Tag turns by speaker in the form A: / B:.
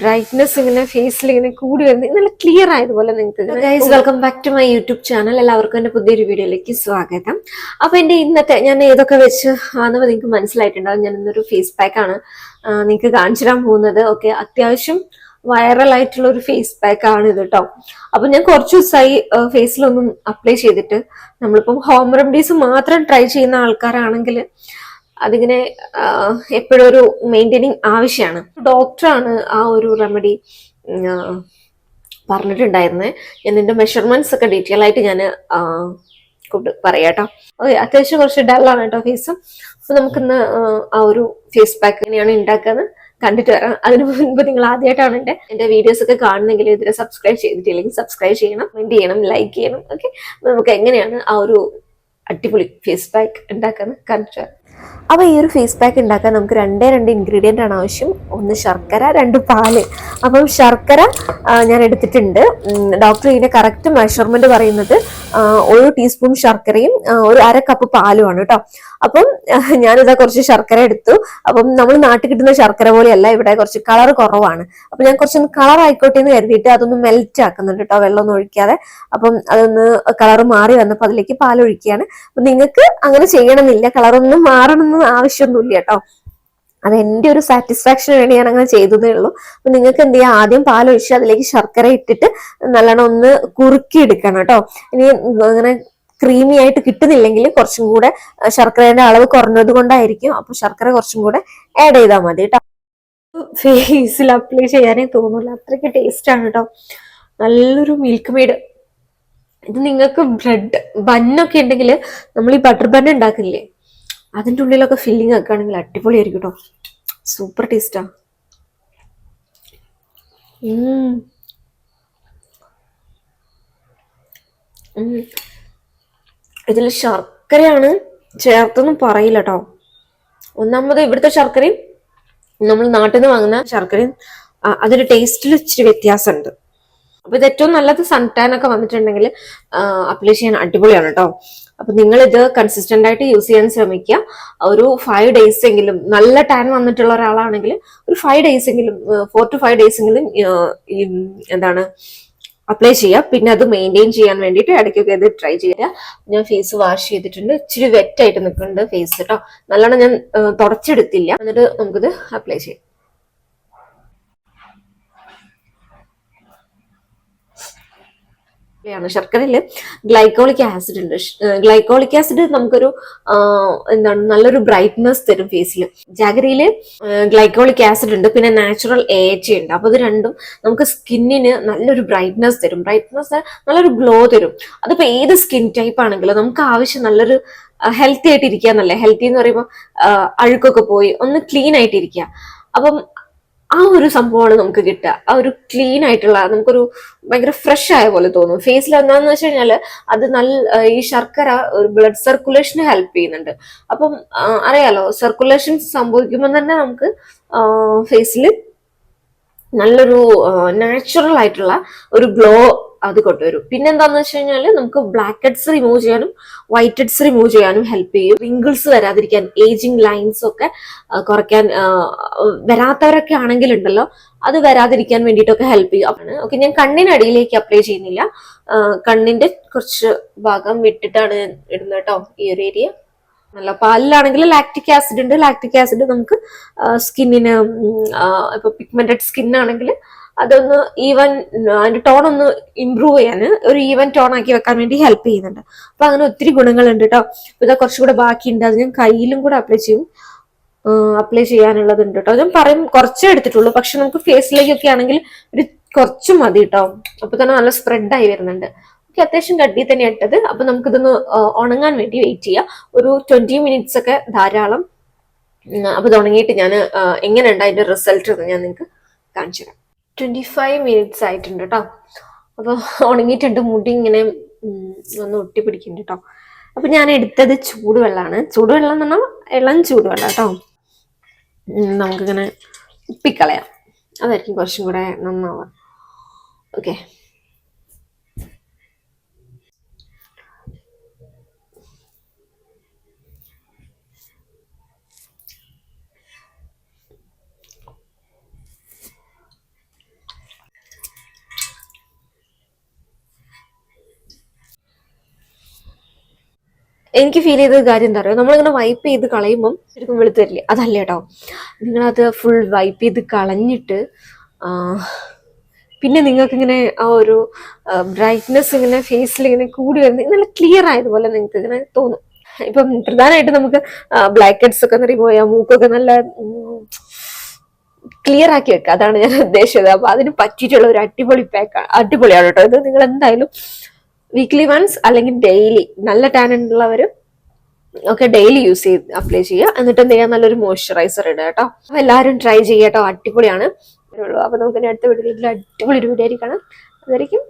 A: Brightness ഇങ്ങനെ ഫേസിൽ ഇങ്ങനെ കൂടി വരുന്നത് നല്ല ക്ലിയർ ആയതുപോലെ നിങ്ങൾക്ക് welcome back to my YouTube channel എല്ലാവർക്കും എന്റെ പുതിയൊരു വീഡിയോയിലേക്ക് സ്വാഗതം. അപ്പൊ എന്റെ ഇന്നത്തെ ഞാൻ ഏതൊക്കെ വെച്ച് ആണെന്ന് നിങ്ങൾക്ക് മനസ്സിലായിട്ടുണ്ടാവും. ഞാൻ ഇന്നൊരു ഫേസ് പാക്ക് ആണ് നിങ്ങൾക്ക് കാണിച്ചു തരാൻ പോകുന്നത്. ഓക്കെ അത്യാവശ്യം വൈറൽ ആയിട്ടുള്ള ഒരു ഫേസ് പാക്ക് ആണ് ഇത് കേട്ടോ അപ്പൊ ഞാൻ കുറച്ച് ദിവസമായി ഫേസിലൊന്നും അപ്ലൈ ചെയ്തിട്ട് നമ്മളിപ്പം ഹോം റെമഡീസ് മാത്രം ട്രൈ ചെയ്യുന്ന ആൾക്കാരാണെങ്കിൽ അതിങ്ങനെ എപ്പോഴും ഒരു മെയിന്റെയിനിങ് ആവശ്യമാണ് ഡോക്ടറാണ് ആ ഒരു റെമഡി പറഞ്ഞിട്ടുണ്ടായിരുന്നത് ഞാൻ നിന്റെ മെഷർമെന്റ്സ് ഒക്കെ ഡീറ്റെയിൽ ആയിട്ട് ഞാൻ പറയാം കേട്ടോ അത്യാവശ്യം കുറച്ച് ഡള്ളാണ് കേട്ടോ ഫേസ് അപ്പൊ നമുക്കിന്ന് ആ ഒരു ഫേസ് പാക്ക് എങ്ങനെയാണ് ഉണ്ടാക്കുന്നത് കണ്ടിട്ട് വരാം. അതിന് മുൻപ് നിങ്ങൾ ആദ്യമായിട്ടാണ് എന്റെ എന്റെ വീഡിയോസ് ഒക്കെ കാണുന്നെങ്കിൽ ഇതിനെ സബ്സ്ക്രൈബ് ചെയ്തിട്ടില്ലെങ്കിൽ സബ്സ്ക്രൈബ് ചെയ്യണം കമന്റ് ചെയ്യണം ലൈക്ക് ചെയ്യണം. ഓക്കെ നമുക്ക് എങ്ങനെയാണ് ആ ഒരു അടിപൊളി ഫേസ് പാക്ക് ഉണ്ടാക്കുന്നത് കണ്ടിട്ട് വരാം. അപ്പോൾ ഈ ഒരു ഫേസ് പാക്ക് ഉണ്ടാക്കാൻ നമുക്ക് രണ്ടേ രണ്ട് ഇൻഗ്രീഡിയന്റ് ആണ് ആവശ്യം. ഒന്ന് ശർക്കര രണ്ട് പാൽ. അപ്പം ശർക്കര ഞാൻ എടുത്തിട്ടുണ്ട്. ഡോക്ടർ ഇതിന്റെ കറക്റ്റ് മെഷർമെന്റ് പറയുന്നത് ഒരു ടീസ്പൂൺ ശർക്കരയും ഒരു അര കപ്പ് പാലുമാണ് കേട്ടോ. അപ്പം ഞാനിതാ കുറച്ച് ശർക്കര എടുത്തു. അപ്പം നമ്മൾ നാട്ടിൽ കിട്ടുന്ന ശർക്കര പോലെയല്ല ഇവിടെ കുറച്ച് കളർ കുറവാണ്. അപ്പം ഞാൻ കുറച്ചൊന്ന് കളർ ആയിക്കോട്ടെ എന്ന് കരുതിയിട്ട് അതൊന്ന് മെൽറ്റ് ആക്കുന്നുണ്ട് കേട്ടോ വെള്ളമൊന്നും ഒഴിക്കാതെ. അപ്പം അതൊന്ന് കളർ മാറി വന്നപ്പോൾ അതിലേക്ക് പാലൊഴിക്കുകയാണ് അപ്പൊ നിങ്ങൾക്ക് അങ്ങനെ ചെയ്യണമെന്നില്ല കളറൊന്നും മാറണമെന്ന് ആവശ്യമൊന്നുമില്ല കേട്ടോ അത് എന്റെ ഒരു സാറ്റിസ്ഫാക്ഷന് വേണ്ടി ഞാൻ അങ്ങനെ ചെയ്തതേ ഉള്ളൂ. അപ്പൊ നിങ്ങൾക്ക് എന്ത് ചെയ്യാം ആദ്യം പാലൊഴിച്ച് അതിലേക്ക് ശർക്കര ഇട്ടിട്ട് നല്ലോണം ഒന്ന് കുറുക്കി എടുക്കണം കേട്ടോ ഇനി അങ്ങനെ ക്രീമി ആയിട്ട് കിട്ടുന്നില്ലെങ്കിൽ കുറച്ചും കൂടെ ശർക്കരേന്റെ അളവ് കുറഞ്ഞത് കൊണ്ടായിരിക്കും. അപ്പൊ ശർക്കര കുറച്ചും കൂടെ ആഡ് ചെയ്താൽ മതി കേട്ടോ. ഫേസിൽ അപ്ലൈ ചെയ്യാനേ തോന്നില്ല അത്രയ്ക്ക് ടേസ്റ്റ് ആണ് കേട്ടോ. നല്ലൊരു മിൽക്ക് മെയ്ഡ് ഇത് നിങ്ങൾക്ക് ബ്രെഡ് ബന്നൊക്കെ ഉണ്ടെങ്കിൽ നമ്മൾ ഈ ബട്ടർ ബൺ ഉണ്ടാക്കില്ലേ അതിന്റെ ഉള്ളിലൊക്കെ ഫില്ലിംഗ് ഒക്കെ ആണെങ്കിൽ അടിപൊളിയായിരിക്കും കേട്ടോ. സൂപ്പർ ടേസ്റ്റാ ഇതിൽ ശർക്കരയാണ് ചേർത്തൊന്നും പറയില്ല കേട്ടോ ഒന്നാമത് ഇവിടുത്തെ ശർക്കരയും നമ്മൾ നാട്ടിൽ നിന്ന് വാങ്ങുന്ന ശർക്കരയും അതിന്റെ ടേസ്റ്റിൽ ഇച്ചിരി വ്യത്യാസമുണ്ട് അപ്പൊ ഇത് ഏറ്റവും നല്ലത് സൺടാൻ ഒക്കെ വന്നിട്ടുണ്ടെങ്കിൽ അപ്ലൈ ചെയ്യാൻ അടിപൊളിയാണ് കേട്ടോ അപ്പൊ നിങ്ങൾ ഇത് കൺസിസ്റ്റന്റ് ആയിട്ട് യൂസ് ചെയ്യാൻ ശ്രമിക്കുക. ഒരു ഫൈവ് ഡേയ്സ് എങ്കിലും നല്ല ടാൻ വന്നിട്ടുള്ള ഒരാളാണെങ്കിൽ ഒരു ഫൈവ് ഡേയ്സ് എങ്കിലും ഫോർ ടു ഫൈവ് ഡേയ്സ് എങ്കിലും എന്താണ് അപ്ലൈ ചെയ്യുക പിന്നെ അത് മെയിന്റെയിൻ ചെയ്യാൻ വേണ്ടിയിട്ട് ഇടയ്ക്കൊക്കെ ഇത് ട്രൈ ചെയ്യുക ഞാൻ ഫേസ് വാഷ് ചെയ്തിട്ടുണ്ട്. ഇച്ചിരി വെറ്റായിട്ട് നിൽക്കുന്നുണ്ട് ഫേസ് കേട്ടോ നല്ലോണം ഞാൻ തുടച്ചെടുത്തില്ല. എന്നിട്ട് നമുക്കിത് അപ്ലൈ ചെയ്യാം. ാണ് ശർക്കരയിൽ ഗ്ലൈക്കോളിക് ആസിഡ് ഉണ്ട്. ഗ്ലൈക്കോളിക് ആസിഡ് നമുക്കൊരു എന്താണ് നല്ലൊരു ബ്രൈറ്റ്നെസ് തരും ഫേസിൽ ജാഗരിയിൽ ഗ്ലൈക്കോളിക് ആസിഡ് ഉണ്ട്. പിന്നെ നാച്ചുറൽ എ എച്ച് ഉണ്ട്. അപ്പൊ ഇത് രണ്ടും നമുക്ക് സ്കിന്നിന് നല്ലൊരു ബ്രൈറ്റ്നെസ് തരും. ബ്രൈറ്റ്നെസ് നല്ലൊരു ഗ്ലോ തരും. അതിപ്പോ ഏത് സ്കിൻ ടൈപ്പ് ആണെങ്കിലും നമുക്ക് ആവശ്യം നല്ലൊരു ഹെൽത്തി ആയിട്ട് ഇരിക്കുക എന്നല്ലേ ഹെൽത്തി എന്ന് പറയുമ്പോൾ അഴുക്കൊക്കെ പോയി ഒന്ന് ക്ലീൻ ആയിട്ട് ഇരിക്കുക അപ്പം ആ ഒരു സംഭവമാണ് നമുക്ക് കിട്ടുക. ആ ഒരു ക്ലീൻ ആയിട്ടുള്ള നമുക്കൊരു ഭയങ്കര ഫ്രഷ് ആയ പോലെ തോന്നും. ഫേസിൽ എന്താന്ന് വെച്ച് കഴിഞ്ഞാൽ അത് നല്ല ഈ ശർക്കര ഒരു ബ്ലഡ് സർക്കുലേഷന് ഹെൽപ്പ് ചെയ്യുന്നുണ്ട്. അപ്പം അറിയാലോ സർക്കുലേഷൻ സംഭവിക്കുമ്പോൾ തന്നെ നമുക്ക് ഫേസിൽ നല്ലൊരു നാച്ചുറൽ ആയിട്ടുള്ള ഒരു ഗ്ലോ അത് കൊണ്ടുവരും. പിന്നെ എന്താന്ന് വെച്ച് കഴിഞ്ഞാൽ നമുക്ക് ബ്ലാക്ക് ഹെഡ്സ് റിമൂവ് ചെയ്യാനും വൈറ്റ് ഹെഡ്സ് റിമൂവ് ചെയ്യാനും ഹെൽപ്പ് ചെയ്യും. റിങ്കിൾസ് വരാതിരിക്കാൻ ഏജിങ് ലൈൻസ് ഒക്കെ കുറയ്ക്കാൻ വരാത്തവരൊക്കെ വരാത്തവരൊക്കെ ആണെങ്കിലുണ്ടല്ലോ അത് വരാതിരിക്കാൻ വേണ്ടിയിട്ടൊക്കെ ഹെൽപ്പ് ചെയ്യും. ഓക്കെ ഞാൻ കണ്ണിനടിയിലേക്ക് അപ്ലൈ ചെയ്യുന്നില്ല. കണ്ണിന്റെ കുറച്ച് ഭാഗം വിട്ടിട്ടാണ് ഇടുന്നത് കേട്ടോ ഈ ഒരു ഏരിയ നല്ല പാലിലാണെങ്കിൽ ലാക്ടിക് ആസിഡ് ഉണ്ട്. ലാക്ടിക് ആസിഡ് നമുക്ക് സ്കിന്നിന് ഇപ്പൊ പിഗ്മെന്റഡ് സ്കിൻ ആണെങ്കിൽ അതൊന്ന് ഈവൻ അതിന്റെ ടോൺ ഒന്ന് ഇമ്പ്രൂവ് ചെയ്യാൻ ഒരു ഈവൻ ടോൺ ആക്കി വെക്കാൻ വേണ്ടി ഹെൽപ്പ് ചെയ്യുന്നുണ്ട്. അപ്പൊ അങ്ങനെ ഒത്തിരി ഗുണങ്ങളുണ്ട് കേട്ടോ ഇതാ കുറച്ചുകൂടെ ബാക്കിയുണ്ട്. അത് ഞാൻ കയ്യിലും കൂടെ അപ്ലൈ ചെയ്യും. അപ്ലൈ ചെയ്യാനുള്ളതുണ്ട് കേട്ടോ ഞാൻ പറയും കുറച്ചേ എടുത്തിട്ടുള്ളൂ. പക്ഷെ നമുക്ക് ഫേസിലേക്കൊക്കെ ആണെങ്കിൽ ഒരു കുറച്ച് മതി കേട്ടോ അപ്പൊ തന്നെ നല്ല സ്പ്രെഡ് ആയി വരുന്നുണ്ട്. ഓക്കെ അത്യാവശ്യം കട്ടി തന്നെ ഇട്ടത്. അപ്പൊ നമുക്കിതൊന്ന് ഉണങ്ങാൻ വേണ്ടി വെയിറ്റ് ചെയ്യാം. ഒരു ട്വന്റി മിനിറ്റ്സ് ഒക്കെ ധാരാളം. അപ്പൊ ഇത് ഉണങ്ങിയിട്ട് ഞാൻ എങ്ങനെയുണ്ട് അതിന്റെ റിസൾട്ട് ഞാൻ നിങ്ങൾക്ക് കാണിച്ചു തരാം. ട്വന്റി ഫൈവ് മിനിറ്റ്സ് ആയിട്ടുണ്ട് കേട്ടോ അപ്പോൾ ഉണങ്ങിയിട്ടുണ്ട് മുടി ഇങ്ങനെ ഒന്ന് ഒട്ടി പിടിക്കുന്നുണ്ട് കേട്ടോ അപ്പോൾ ഞാൻ എടുത്തത് ചൂടുവെള്ളമാണ്. ചൂടുവെള്ളം എന്ന് പറഞ്ഞാൽ ഇളം ചൂടുവെള്ളം കേട്ടോ നമുക്കിങ്ങനെ ഉപ്പിക്കളയാം. അതായിരിക്കും കുറച്ചും കൂടെ നന്നാവുക. ഓക്കെ എനിക്ക് ഫീൽ ചെയ്ത കാര്യം എന്താ പറയുക നമ്മളിങ്ങനെ വൈപ്പ് ചെയ്ത് കളയുമ്പം ശരിക്കും വെളുത്ത് വരില്ലേ അതല്ല കേട്ടോ നിങ്ങളത് ഫുൾ വൈപ്പ് ചെയ്ത് കളഞ്ഞിട്ട് പിന്നെ നിങ്ങൾക്ക് ഇങ്ങനെ ആ ഒരു ബ്രൈറ്റ്നെസ് ഇങ്ങനെ ഫേസിൽ ഇങ്ങനെ കൂടി വരുന്നത് നല്ല ക്ലിയർ ആയതുപോലെ നിങ്ങൾക്ക് ഇങ്ങനെ തോന്നും. ഇപ്പം പ്രധാനമായിട്ട് നമുക്ക് ബ്ലാക്ക് ഹെഡ്സ് ഒക്കെ ചെയ്യാം മൂക്കൊക്കെ നല്ല ക്ലിയർ ആക്കി വെക്കുക അതാണ് ഞാൻ ഉദ്ദേശിച്ചത്. അപ്പൊ അതിന് പറ്റിയിട്ടുള്ള ഒരു അടിപൊളി പാക്കാണ് അടിപൊളിയാണ് കേട്ടോ ഇത് നിങ്ങൾ എന്തായാലും വീക്ക്ലി വൺസ് അല്ലെങ്കിൽ ഡെയിലി നല്ല ടാൻ ഉള്ളവരും ഒക്കെ ഡെയിലി യൂസ് ചെയ്ത് അപ്ലൈ ചെയ്യുക. എന്നിട്ട് എന്ത് ചെയ്യുക നല്ലൊരു മോയ്സ്ചറൈസർ ഇടുക കേട്ടോ. അപ്പൊ എല്ലാവരും ട്രൈ ചെയ്യുക കേട്ടോ. അടിപൊളിയാണ്. അപ്പൊ നമുക്ക് അടുത്ത വീഡിയോയിൽ അടിപൊളി ഒരു വീഡിയോ ആയിരിക്കണം അതായിരിക്കും